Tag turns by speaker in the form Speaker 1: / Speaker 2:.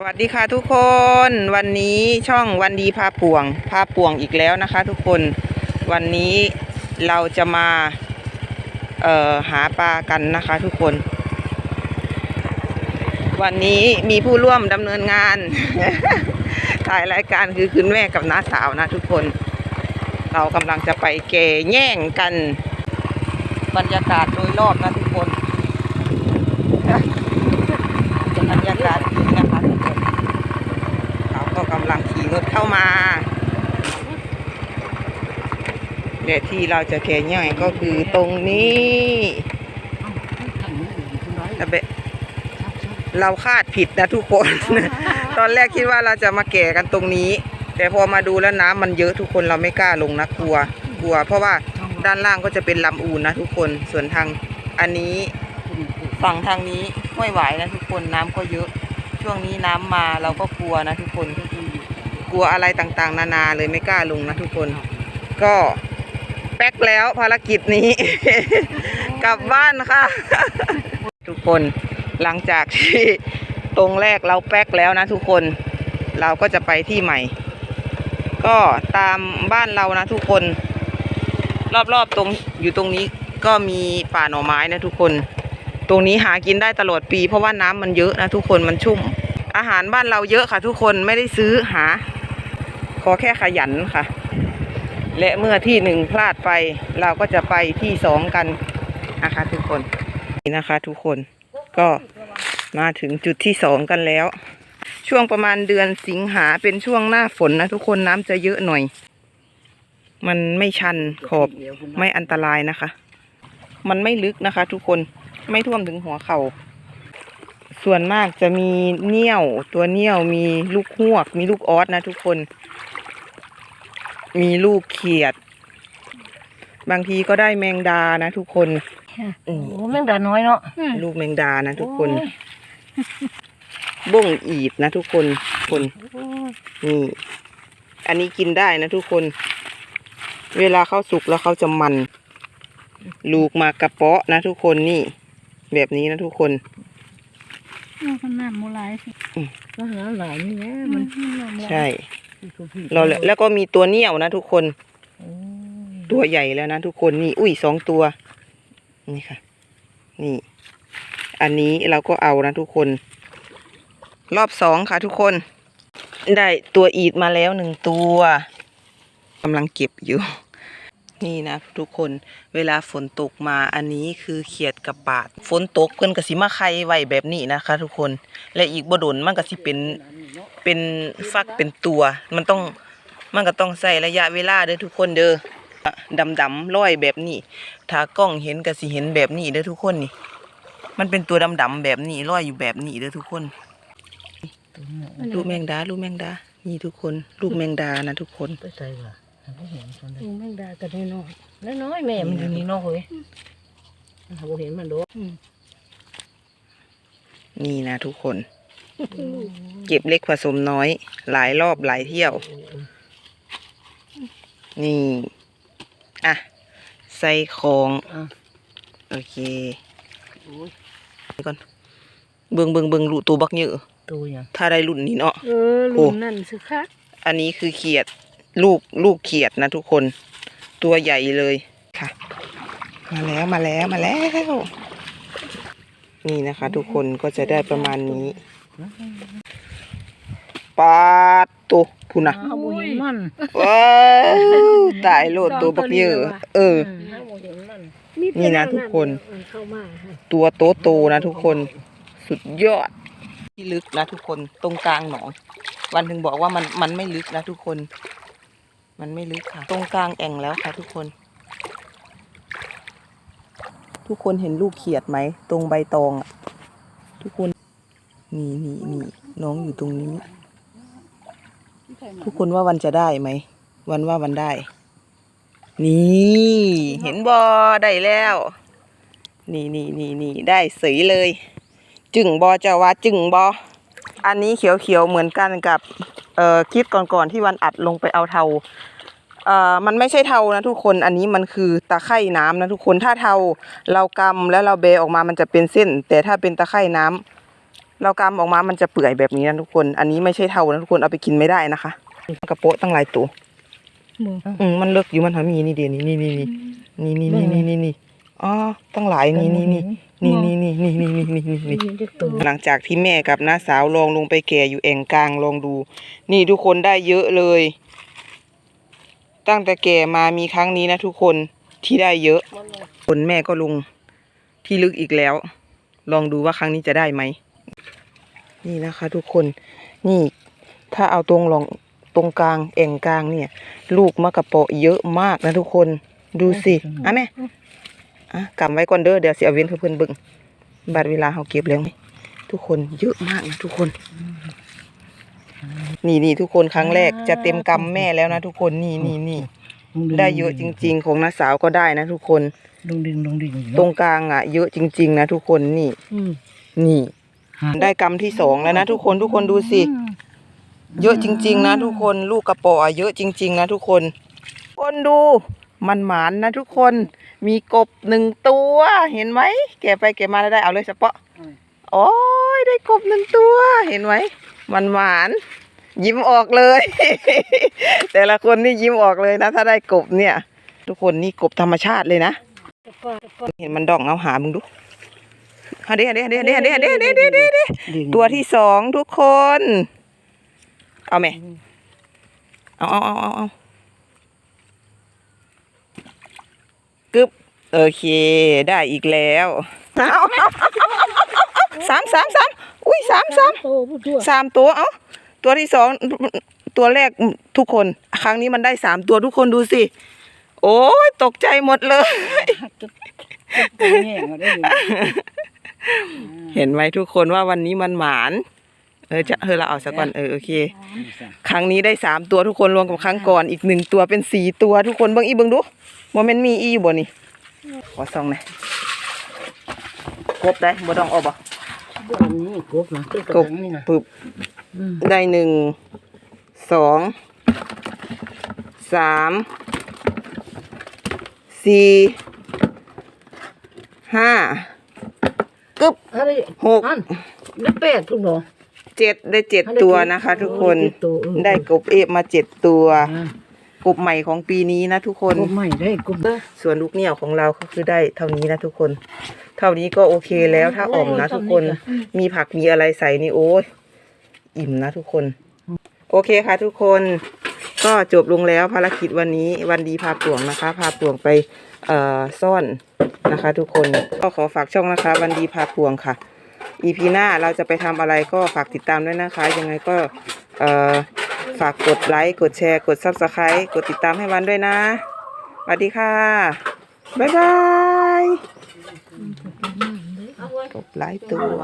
Speaker 1: สวัสดีค่ะทุกคนวันนี้ช่องวันดีพาป่วงพาป่วงอีกแล้วนะคะ ทุกคนวันนี้เราจะมาเอ่อหาปลากันนะคะ ทุกคน วันนี้มีผู้ร่วมดำเนินงาน ถ่ายรายการคือคุณแม่กับน้าสาวนะทุกคน เรากำลังจะไปแก่แย่งกัน บรรยากาศโดยรอบนะทุกคน บรรยากาศดีนะคะทุกคนเขาก็กำลังขี่ รถเข้ามาเดี๋ยวที่เราจะแข่ย่อยก็คือตรงนี้แต่เบเราคาดผิดนะทุกคน ตอนแรกคิดว่าเราจะมาแก่กันตรงนี้ แต่พอมาดูแล้วน้ำมันเยอะทุกคนเราไม่กล้าลงนะกลัว กลัว เพราะว่าด้านล่างก็จะเป็นลำอูนนะทุกคนส่วนทางอันนี้ฝั่งทางนี้ห้วยหวายนะทุกคนน้ำก็เยอะ ช่วงนี้น้ำมาเราก็กลัวนะทุกคน กลัวอะไรต่างๆ นานาเลยไม่กล้าลงนะทุกคน ก็แป๊กแล้วภารกิจนี้ กลับบ้านค่ะ ทุกคนหลังจากที่ตรงแรกเราแป๊กแล้วนะทุกคน เราก็จะไปที่ใหม่ ก็ตามบ้านเรานะทุกคน รอบๆตรงอยู่ตรงนี้ก็มีป่าหน่อไม้นะทุกคน ตรงนี้หากินได้ตลอดปี เพราะว่าน้ำมันเยอะนะทุกคนมันชุ่ม อาหารบ้านเราเยอะค่ะทุกคนไม่ได้ซื้อหา อแค่ขยันค่ะ และเมื่อที่หนึ่งพลาดไป เราก็จะไปที่สองกันนะคะทุกคนนี่นะคะ ทุกคนก็มาถึงจุดที่สองกันแล้ว ช่วงประมาณเดือนสิงหาเป็นช่วงหน้าฝนนะทุกคนน้ำจะเยอะหน่อย มันไม่ชันขอบไม่อันตรายนะคะ มันไม่ลึกนะคะ ทุกคนไม่ท่วมถึงหัวเขา่าส่วนมากจะมีเ nii ยวตัวเ nii ยวมีลูกหวก มีลูกออสนะทุกคน มีลูกเขียด บางทีก็ได้แมงดานะทุกคน
Speaker 2: โอ้แม่งดาน้อยเนาะ
Speaker 1: ลูกแมงดานะทุกคน บ้งอีดนะทุกคนคนนี่อันนี้กินได้นะทุกคน เวลาเขาสุกแล้วเขาจะมัน ลูกมากระเปาะนะทุกคนนี่ แบบนี้นะทุกคน
Speaker 2: ขนาดโมลายสิ
Speaker 1: อืม
Speaker 2: ก็หาหลายนี่แหละมัน
Speaker 1: ใช่ เราแล้วก็มีตัวเหนี่ยวนะทุกคน ตัวใหญ่แล้วนะทุกคนนี่ อุ้ยสองตัว นี่ค่ะ นี่ อันนี้เราก็เอานะทุกคน รอบสองค่ะทุกคน ได้ตัวอีดมาแล้วหนึ่งตัวกำลังเก็บอยู่ นี่นะทุกคนเวลาฝนตกมาอันนี้คือเขียดกับปาดฝนตกเพิ่นก็สิมาไข่ไว้แบบนี้นะคะ ทุกคนและอีกบ่ดนมันก็สิเป็นเป็นฟักเป็นตัว มันต้องมันก็ต้องใส่ระยะเวลาเด้อทุกคนเด้อดำดำๆร้อยแบบนี้ถ้ากล้องเห็นก็สิเห็นแบบนี้เด้อทุกคนนี่ มันเป็นตัวดำดำๆแบบนี้ร้อยอยู่แบบนี้เด้อทุกคนลูกแมงดาลูกแมงดานี่ทุกคน ลูกแมงดานะทุกคน
Speaker 2: ไปใส่ว่ะ ไม่เห็นตอนนี้แม่งดากันน้อยน้อยน้อยแม่มันอยู่นี่เนาะเฮ้ยหาบ่เห็นมันดอก
Speaker 1: นี่นะทุกคน เก็บเล็กผสมน้อย หลายรอบหลายเที่ยว นี่ อะ ใส่ของ
Speaker 2: อะ
Speaker 1: โอเคก่อนเบิงเบิงเบิงลูกตัวบักเยอะ
Speaker 2: ตัวอย่าง
Speaker 1: ถ้าได้รุ่นนี้เนาะ
Speaker 2: เออลุงนั่นสิคะ
Speaker 1: อันนี้คือเขียด ลูกลูกเขียดนะทุกคนตัวใหญ่เลยค่ะ มาแล้วมาแล้วมาแล้ว นี่นะคะ ทุกคนก็จะได้ประมาณนี้ปาดตัวพูนะ
Speaker 2: หาบ่เห็นมัน
Speaker 1: ว้าวตายโลดตัวบักเยอะเออ
Speaker 2: หาบ่เห็นมัน
Speaker 1: นี่นะทุกคน
Speaker 2: เข้ามา
Speaker 1: ตัวโตโตๆนะทุกคน สุดยอดที่ลึกนะทุกคนตรงกลางหนองวันถึงบอกว่ามันมันไม่ลึกนะทุกคน มันไม่ลึกค่ะ ตรงกลางแอ่งแล้วค่ะทุกคน ทุกคนเห็นลูกเขียดไหม ตรงใบตองอะทุกคนนี่นี่นี่น้องอยู่ตรงนี้ ทุกคนว่าวันจะได้ไหม วันว่าวันได้ นี่ เห็นบอได้แล้ว นี่นี่นี่นี่ได้สีเลย จึงบอจ้าว่าจึงบออันนี้เขียวเขียวๆเหมือนกันกับ เอ่อคลิปก่อนๆที่วันอัดลงไปเอาเทาเอ่อมันไม่ใช่เทานะทุกคนอันนี้มันคือตะไคร่น้ำนะทุกคนถ้าเทาเรากำแล้วเราเบออกมามันจะเป็นเส้น แต่ถ้าเป็นตะไคร่น้ำเรากำออกมามันจะเปื่อยแบบนี้นะทุกคน อันนี้ไม่ใช่เท่านะทุกคนเอาไปกินไม่ได้นะคะกระโปะตั้งหลายตัว
Speaker 2: มึง
Speaker 1: อืมมันเลิกอยู่มันทำมีนี่เดียวนี่นี่นี่นี่นี่นี่นี่นี่นี่นี่อ๋อตั้งหลายนี่นี่นี่ นี่นี่นี่นี่นี่นี่นี่นี่
Speaker 2: นี่เด็กตัว
Speaker 1: หลังจากที่แม่กับน้าสาวลองลงไปแก่อยู่แอ่งกลางลองดู นี่ทุกคนได้เยอะเลย ตั้งแต่แก่มามีครั้งนี้นะทุกคนที่ได้เยอะคนแม่ก็ลงที่ลึกอีกแล้ว ลองดูว่าครั้งนี้จะได้ไหมนี่นะคะ ทุกคนนี่ถ้าเอาตรงลองตรงกลางแอ่งกลางเนี่ย ลูกมะกะเปาะเยอะมากนะทุกคนดูสิอะแม่ อะกำไว้ก่อนเด้อเดี๋ยวสิเอาเว้นเพื่อเพื่อนเบิ่งบัดเวลาเขาเก็บแล้วนี่ทุกคนเยอะมากนะทุกคน นี่นี่ทุกคนครั้งแรกจะเต็มกำแม่แล้วนะทุกคนนี่นี่นี่ได้เยอะจริง ๆ ของน้าสาวก็ได้นะทุกคน
Speaker 2: ลงดิงลงดิง
Speaker 1: ตรงกลางอะ เยอะจริง ๆ นะทุกคนนี่
Speaker 2: อืม
Speaker 1: นี่ ได้กำที่สองแล้วนะทุกคนทุกคนดูสิเยอะจริง ๆ นะทุกคนลูกกระโปะอะเยอะจริง ๆ นะทุกคนคนดูมันหมานนะทุกคน มีกบหนึ่งตัว เห็นไหมแกะไปแกะมาแล้วได้เอาเลยเฉพาะโอ้ยได้กบหนึ่งตัว เห็นไหมมันหมานยิ้มออกเลย แต่ละคนนี่ยิ้มออกเลยนะ ถ้าได้กบเนี่ย ทุกคนนี่กบธรรมชาติเลยนะเห็นมันดองเอาหามึงดูฮะเดี๋ยวเดี๋ยวเดี๋ยวเดี๋ยวเดี๋ยวเดี๋ยวเดี๋ยวเดี๋ยวเดี๋ยวตัวที่สองทุกคน เอาไหมเอาเอาเอาเอาเอา กึบโอเค ได้อีกแล้วเอาเอาเอาเอาสามสามสามอุ้ยสามสาม
Speaker 2: โอ้ผู้ตัว
Speaker 1: สามตัวเอ้าตัวที่สองตัวแรกทุกคน ครั้งนี้มันได้สามตัวทุกคนดูสิ โอ้ยตกใจหมดเลย
Speaker 2: ตัวแห้งได้อยู่
Speaker 1: เห็นไหมทุกคนว่าวันนี้มันหมาน เออจะเออเราเอาสักก่อนเออโอเค ครั้งนี้ได้สามตัวทุกคนรวมกับครั้งก่อนอีกหนึ่งตัวเป็นสี่ตัวทุกคนเบิ่งอีเบิ่งดูโมเมนต์มีอีอยู่บ่นี่ขอส่องหน่อยครบได้บ่ต้องเออกบ่
Speaker 2: บ่นี่กบนะตัวก
Speaker 1: ก
Speaker 2: ระ
Speaker 1: บ
Speaker 2: ดังนี่นะ
Speaker 1: ปึบ
Speaker 2: อืม
Speaker 1: ได้หนึ่งสองสามสี่ห้ากึบ
Speaker 2: อะไร
Speaker 1: หก
Speaker 2: อันได้แปดทุกบ่
Speaker 1: เจ็ดได้เจ็ดตัวนะคะ ทุกคน
Speaker 2: โอ้ยเจ็ดตัวเออ
Speaker 1: ได้กบเอฟมาเจ็ดตัว
Speaker 2: อ่าก
Speaker 1: บใหม่ของปีนี้นะทุกคน
Speaker 2: กบใหม่ได้กบเด้อ
Speaker 1: ส่วนลูกเหนี่ยวของเราก็คือได้เท่านี้นะทุกคน เท่านี้ก็โอเคแล้วถ้าอ่อมนะทุกคนมีผักมีอะไรใส่นี่โอ้ยอิ่มนะทุกคน โอเคค่ะ ทุกคนก็จบลงแล้วภารกิจวันนี้วันดีพาป่วงนะคะ พาป่วงไปเอ่อซ่อนนะคะ ทุกคนก็ขอฝากช่องนะคะ วันดีพาป่วงค่ะ อีพีหน้าเราจะไปทำอะไรก็ฝากติดตามด้วยนะคะ ยังไงก็ฝากกดไลค์ กดแชร์ กด subscribe กดติดตามให้วันด้วยนะสวัสดีค่ะ บ๊ายบายกบไลค์ตัว